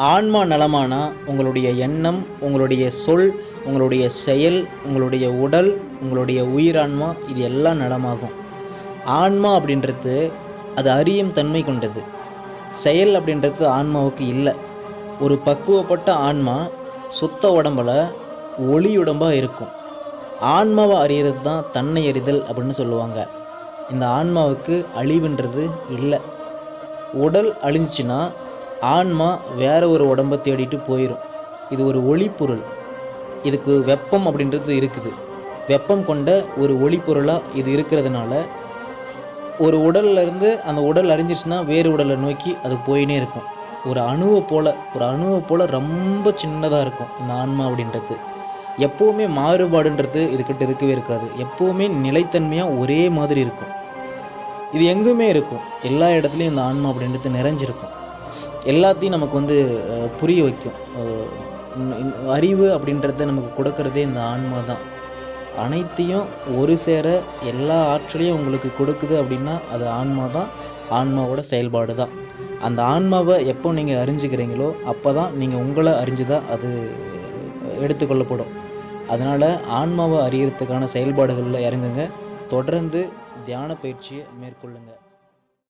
ஆன்மா நலமானா உங்களுடைய எண்ணம் உங்களுடைய சொல் உங்களுடைய செயல் உங்களுடைய உடல் உங்களுடைய உயிரான்மா இது எல்லாம் நலமாகும். ஆன்மா அப்படின்றது அது அறியும் தன்மை கொண்டது. செயல் அப்படின்றது ஆன்மாவுக்கு இல்லை. ஒரு பக்குவப்பட்ட ஆன்மா சுத்த உடம்புல ஒளி உடம்பாக இருக்கும். ஆன்மாவை அறியறது தான் தன்னை அறிதல் அப்படின்னு சொல்லுவாங்க. இந்த ஆன்மாவுக்கு அழிவுன்றது இல்லை. உடல் அழிஞ்சிச்சுன்னா ஆன்மா வேற ஒரு உடம்பை தேடிட்டு போயிடும் இது ஒரு ஒளிப்பொருள். இதுக்கு வெப்பம் அப்படின்றது இருக்குது. வெப்பம் கொண்ட ஒரு ஒளிப்பொருளாக இது இருக்கிறதுனால ஒரு உடல்ல இருந்து அந்த உடல் அழிஞ்சிருச்சுன்னா வேறு உடலை நோக்கி அது போயினே இருக்கும். ஒரு அணுவை போல் ஒரு அணுவை போல் ரொம்ப சின்னதாக இருக்கும் இந்த ஆன்மா அப்படின்றது. எப்போவுமே மாறுபாடுன்றது இதுக்கிட்ட இருக்கவே இருக்காது. எப்போவுமே நிலைத்தன்மையாக ஒரே மாதிரி இருக்கும். இது எங்குமே இருக்கும். எல்லா இடத்துலையும் இந்த ஆன்மா அப்படின்றது நிறைஞ்சிருக்கும். எல்லாத்தையும் நமக்கு வந்து புரிய வைக்கும். இந்த- அறிவு அப்படின்றத நமக்கு கொடுக்கறதே இந்த ஆன்மா தான். அனைத்தையும் ஒரு சேர எல்லா ஆற்றலையும் உங்களுக்கு கொடுக்குது அப்படின்னா அது ஆன்மா தான். ஆன்மாவோட செயல்பாடு தான். அந்த ஆன்மாவை எப்போ நீங்கள் அறிஞ்சுக்கிறீங்களோ அப்போ தான் நீங்கள் உங்களை அறிஞ்சுதான் அது எடுத்துக்கொள்ளப்படும். அதனால் ஆன்மாவை அறியறதுக்கான செயல்பாடுகளில் இறங்குங்க. தொடர்ந்து தியான பயிற்சியை மேற்கொள்ளுங்கள்